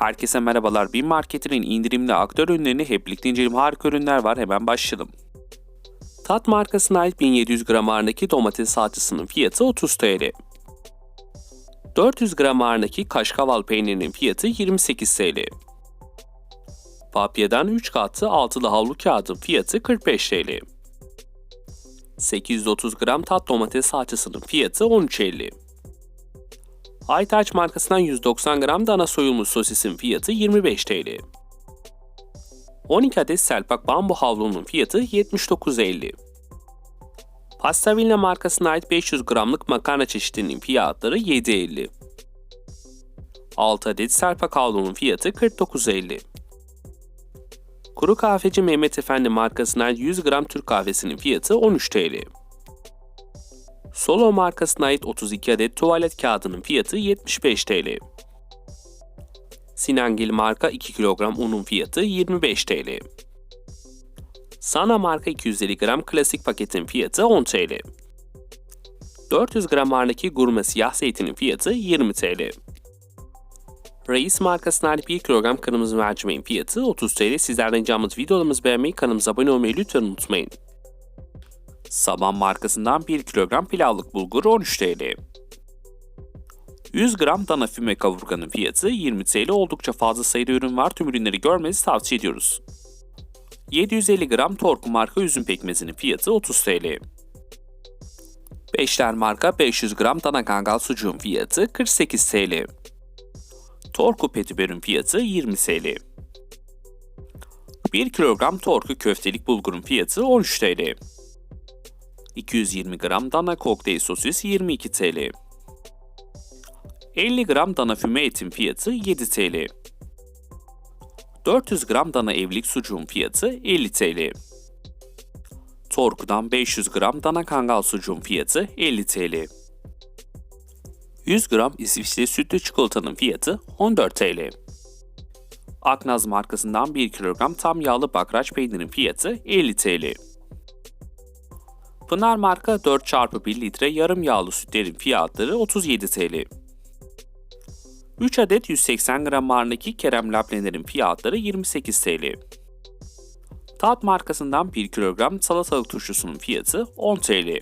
Herkese merhabalar. Bin Market'in indirimli aktör ürünlerini hep birlikte inceleyelim. Harika ürünler var. Hemen başlayalım. Tat markasına ait 1700 gram ağırlığındaki domates salçasının fiyatı 30 TL. 400 gram ağırlığındaki kaşkaval peynirinin fiyatı 28 TL. Papya'dan 3 katlı altılı havlu kağıdın fiyatı 45 TL. 830 gram tat domates salçasının fiyatı 13.50. Aytaç markasından 190 gram dana soyulmuş sosisin fiyatı 25 TL. 12 adet Selpak bambu havlunun fiyatı 79.50. Pastavilla markasına ait 500 gramlık makarna çeşidinin fiyatları 7.50. 6 adet Selpak havlunun fiyatı 49.50. Kuru kahveci Mehmet Efendi markasına ait 100 gram Türk kahvesinin fiyatı 13 TL. Solo markasına ait 32 adet tuvalet kağıdının fiyatı 75 TL. Sinangil marka 2 kilogram unun fiyatı 25 TL. Sana marka 250 gram klasik paketin fiyatı 10 TL. 400 gram ağırlıklı gurme siyah zeytinin fiyatı 20 TL. Reis markasına ait 1 kilogram kırmızı mercimeğin fiyatı 30 TL. Sizlerden ricamız videolarımızı beğenmeyi, kanalımıza abone olmayı lütfen unutmayın. Saban markasından 1 kilogram pilavlık bulgur 13 TL. 100 gram dana füme kavurganın fiyatı 20 TL. Oldukça fazla sayıda ürün var. Tüm ürünleri görmenizi tavsiye ediyoruz. 750 gram Torku marka üzüm pekmezinin fiyatı 30 TL. Beşler marka 500 gram dana kangal sucuğun fiyatı 48 TL. Torku petibörün fiyatı 20 TL. 1 kilogram torku köftelik bulgurun fiyatı 13 TL. 220 gram dana kokteyl sosis 22 TL. 50 gram dana füme etin fiyatı 7 TL. 400 gram dana evlilik sucuğun fiyatı 50 TL. Torku'dan 500 gram dana kangal sucuğun fiyatı 50 TL. 100 gram İsviçre sütlü çikolatanın fiyatı 14 TL. Aknaz markasından 1 kilogram tam yağlı bakraç peynirin fiyatı 50 TL. Pınar marka 4x1 litre yarım yağlı sütlerin fiyatları 37 TL. 3 adet 180 gram ağırlığındaki kerem labnelerin fiyatları 28 TL. Tat markasından 1 kilogram salatalık turşusunun fiyatı 10 TL.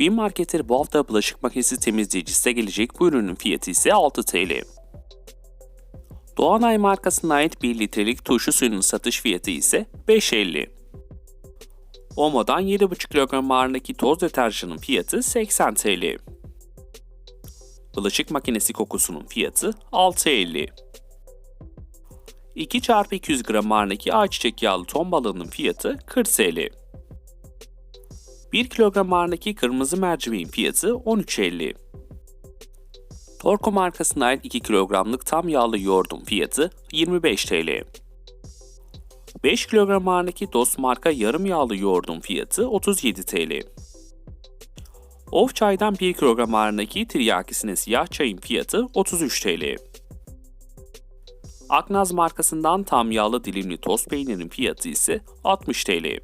Bin Market'tir bu hafta bulaşık makinesi temizleyicisi gelecek bu ürünün fiyatı ise 6 TL. Doğanay markasına ait 1 litrelik turşu suyunun satış fiyatı ise 5.50. Omo'dan 7,5 kilogram ağırlığındaki toz deterjanın fiyatı 80 TL. Bulaşık makinesi kokusunun fiyatı 6.50. 2 çarpı 200 gram ağırlığındaki ayçiçek yağlı ton balığının fiyatı 40 TL. 1 kilogram ağırlığındaki kırmızı mercimeğin fiyatı 13.50. Torko markasına ait 2 kilogramlık tam yağlı yoğurdun fiyatı 25 TL. 5 kilogram ağırlığındaki Dost marka yarım yağlı yoğurdun fiyatı 37 TL. Of çaydan 1 kilogram ağırlığındaki tiryakisinin siyah çayın fiyatı 33 TL. Aknaz markasından tam yağlı dilimli toz peynirin fiyatı ise 60 TL.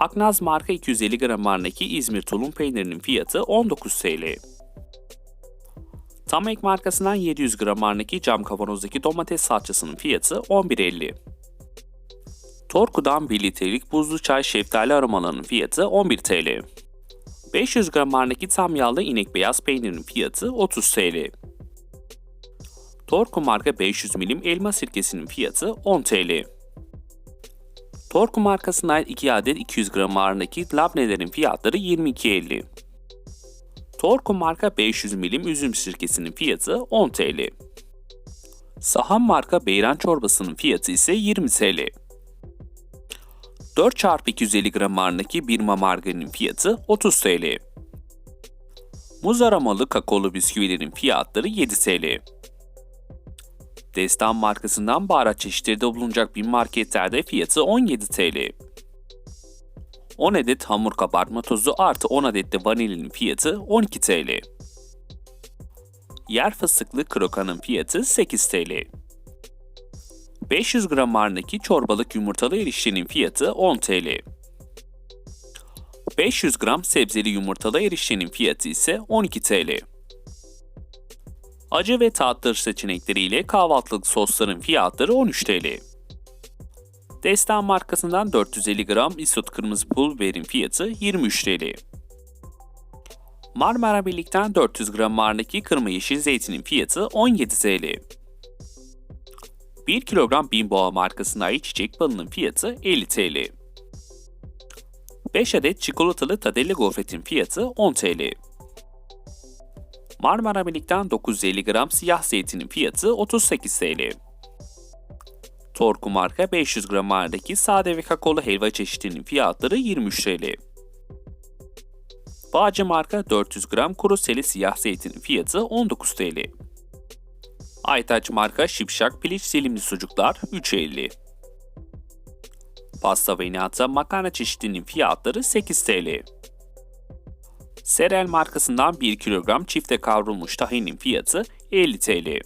Aknaz marka 250 gram ağırlığındaki İzmir tulum peynirinin fiyatı 19 TL. Tamek markasından 700 gram ağırlığındaki cam kavanozdaki domates salçasının fiyatı 11.50. Torku'dan 1 litrelik buzlu çay şeftali aromalarının fiyatı 11 TL. 500 gram ağırlığındaki tam yağlı inek beyaz peynirin fiyatı 30 TL. Torku marka 500 milim elma sirkesinin fiyatı 10 TL. Torku markasına ait 2 adet 200 gram ağırlığındaki labnelerin fiyatları 22.50. Torku marka 500 milim üzüm sirkesinin fiyatı 10 TL. Saham marka beyran çorbasının fiyatı ise 20 TL. 4 çarpı 250 gram ağırlığındaki Birma margarinin fiyatı 30 TL. Muz aromalı kakaolu bisküvilerin fiyatları 7 TL. Destan markasından baharat çeşitleri de bulunacak bir marketlerde fiyatı 17 TL. 10 adet hamur kabartma tozu artı 10 adet de vanilinin fiyatı 12 TL. Yer fıstıklı krokanın fiyatı 8 TL. 500 gram ağırlığındaki çorbalık yumurtalı eriştenin fiyatı 10 TL. 500 gram sebzeli yumurtalı eriştenin fiyatı ise 12 TL. Acı ve tatlı seçenekleriyle kahvaltılık sosların fiyatları 13 TL. Destan markasından 450 gram isot kırmızı pul biberin fiyatı 23 TL. Marmara Birlik'ten 400 gram marındaki kırmızı yeşil zeytinin fiyatı 17 TL. 1 kilogram Bimboğa markasına ait çiçek balının fiyatı 50 TL. 5 adet çikolatalı Tadelle gofretin fiyatı 10 TL. Marmara Birlik'ten 950 gram siyah zeytinin fiyatı 38 TL. Torku marka 500 gram markadaki sade ve kakaolu helva çeşitinin fiyatları 23 TL. Bağcı marka 400 gram kuru seli siyah zeytinin fiyatı 19 TL. Aytaç marka şipşak piliç dilimli sucuklar 3.50. Pasta ve inata makarna çeşitinin fiyatları 8 TL. Serel markasından 1 kilogram çifte kavrulmuş tahinin fiyatı 50 TL.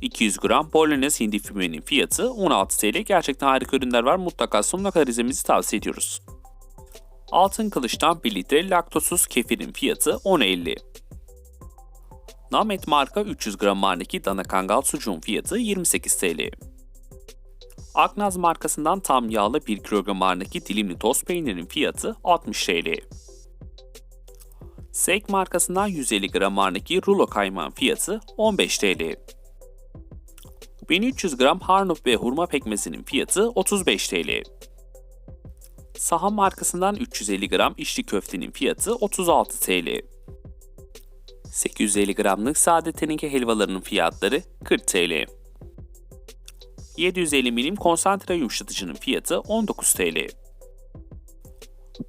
200 gram Bolognese hindi fümenin fiyatı 16 TL. Gerçekten harika ürünler var. Mutlaka sonuna kadar izlemenizi tavsiye ediyoruz. Altın Kılıç'tan 1 litre laktosuz kefirin fiyatı 10.50. Namet marka 300 gram marneki dana kangal sucuğun fiyatı 28 TL. Aknaz markasından tam yağlı 1 kilogram marneki dilimli toz peynirin fiyatı 60 TL. Sek markasından 150 gram marneki rulo kaymağın fiyatı 15 TL. 1300 gram harnup ve hurma pekmezinin fiyatı 35 TL. Sahan markasından 350 gram içli köftenin fiyatı 36 TL. 850 gramlık sade teneke helvalarının fiyatları 40 TL. 750 milim konsantre yumuşatıcının fiyatı 19 TL.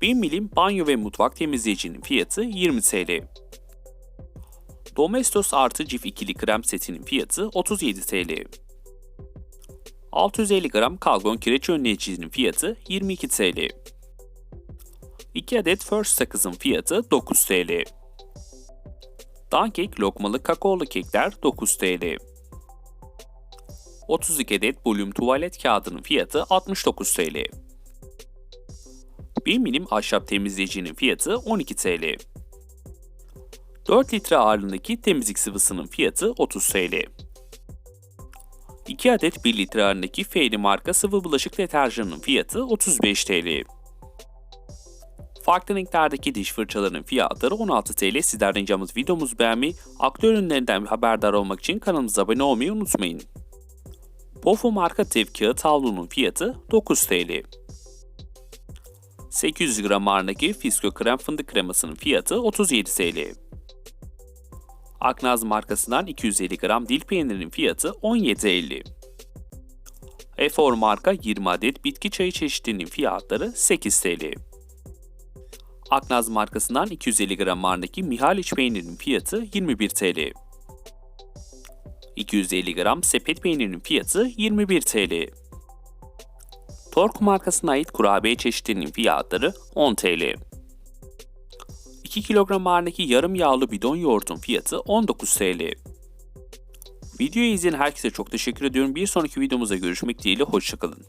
1000 milim banyo ve mutfak temizleyicinin fiyatı 20 TL. Domestos artı cif ikili krem setinin fiyatı 37 TL. 650 gram kalgon kireç önleyicinin fiyatı 22 TL. 2 adet First sakızın fiyatı 9 TL. Dankek lokmalı kakaolu kekler 9 TL. 32 adet volüm tuvalet kağıdının fiyatı 69 TL. 1 milim ahşap temizleyicinin fiyatı 12 TL. 4 litre ağırlığındaki temizlik sıvısının fiyatı 30 TL. 2 adet 1 litre ağırlığındaki Fairy marka sıvı bulaşık deterjanının fiyatı 35 TL. Farklı renklerdeki diş fırçalarının fiyatları 16 TL. Sizlerden ricamız videomuzu beğenmeyi, aktüel ürünlerinden haberdar olmak için kanalımıza abone olmayı unutmayın. Pofu marka dev kağıt havlunun fiyatı 9 TL. 800 gram ağırlığındaki Fisko krem fındık kremasının fiyatı 37 TL. Aknaz markasından 250 gram dil peynirinin fiyatı 17.50. Efor marka 20 adet bitki çayı çeşitinin fiyatları 8 TL. Aknaz markasından 250 gram marındaki Mihaliç peynirinin fiyatı 21 TL. 250 gram sepet peynirinin fiyatı 21 TL. Tork markasına ait kurabiye çeşitlerinin fiyatları 10 TL. 2 kilogram ağırlığındaki yarım yağlı bidon yoğurdun fiyatı 19 TL. Videoyu izleyen herkese çok teşekkür ediyorum. Bir sonraki videomuzda görüşmek dileğiyle hoşçakalın.